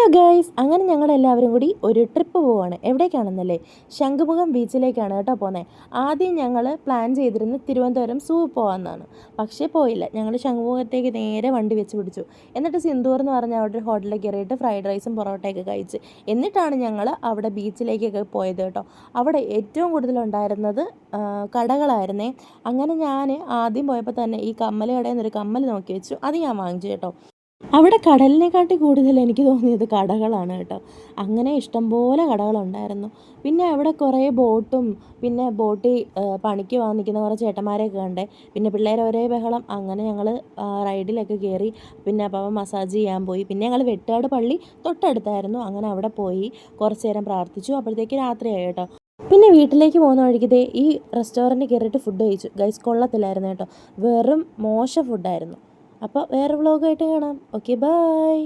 Hello guys അങ്ങനെ ഞങ്ങൾ എല്ലാവരും കൂടി ഒരു ട്രിപ്പ് പോവാണ്. എവിടേക്കാണെന്നല്ലേ? ശംഖുമുഖം ബീച്ചിലേക്കാണ് കേട്ടോ പോകുന്നത് ആദ്യം ഞങ്ങൾ പ്ലാൻ ചെയ്തിരുന്നത് തിരുവനന്തപുരം സൂ പോകാമെന്നാണ് പക്ഷേ പോയില്ല. ഞങ്ങൾ ശംഖുമുഖത്തേക്ക് നേരെ വണ്ടി വെച്ച് പിടിച്ചു. എന്നിട്ട് സിന്ദൂർ എന്ന് പറഞ്ഞ അവിടെ ഒരു ഹോട്ടലിൽ കയറിയിട്ട് ഫ്രൈഡ് റൈസും പൊറോട്ടയൊക്കെ കഴിച്ച്. എന്നിട്ടാണ് ഞങ്ങൾ അവിടെ ബീച്ചിലേക്കൊക്കെ പോയത് കേട്ടോ. അവിടെ ഏറ്റവും കൂടുതലുണ്ടായിരുന്നത് കടകളായിരുന്നേ. അങ്ങനെ ഞാൻ ആദ്യം പോയപ്പോൾ തന്നെ ഈ കമ്മൽ കടയിൽ നിന്നൊരു കമ്മൽ നോക്കി വെച്ചു. അത് ഞാൻ വാങ്ങിച്ചു കേട്ടോ. അവിടെ കടലിനെക്കാട്ടി കൂടുതൽ എനിക്ക് തോന്നിയത് കടകളാണ് കേട്ടോ. അങ്ങനെ ഇഷ്ടംപോലെ കടകളുണ്ടായിരുന്നു. പിന്നെ അവിടെ കുറേ ബോട്ടും പിന്നെ ബോട്ടിൽ പണിക്ക് പോകാൻ നിൽക്കുന്ന കുറേ ചേട്ടന്മാരെയൊക്കെ കണ്ടേ. പിന്നെ പിള്ളേർ ഒരേ ബഹളം. അങ്ങനെ ഞങ്ങൾ റൈഡിലൊക്കെ കയറി. പിന്നെ അപ്പം മസാജ് ചെയ്യാൻ പോയി. പിന്നെ ഞങ്ങൾ വെട്ടാട് പള്ളി തൊട്ടടുത്തായിരുന്നു. അങ്ങനെ അവിടെ പോയി കുറച്ച് നേരം പ്രാർത്ഥിച്ചു. അപ്പോഴത്തേക്ക് രാത്രിയായി കേട്ടോ. പിന്നെ വീട്ടിലേക്ക് പോകുന്ന വഴിക്കതേ ഈ റെസ്റ്റോറന്റിൽ കയറിയിട്ട് ഫുഡ് കഴിച്ചു. ഗൈസ് കൊള്ളത്തില്ലായിരുന്നു കേട്ടോ. വെറും മോശം ഫുഡായിരുന്നു. അപ്പോൾ വേറെ വ്ളോഗായിട്ട് കാണാം. Okay bye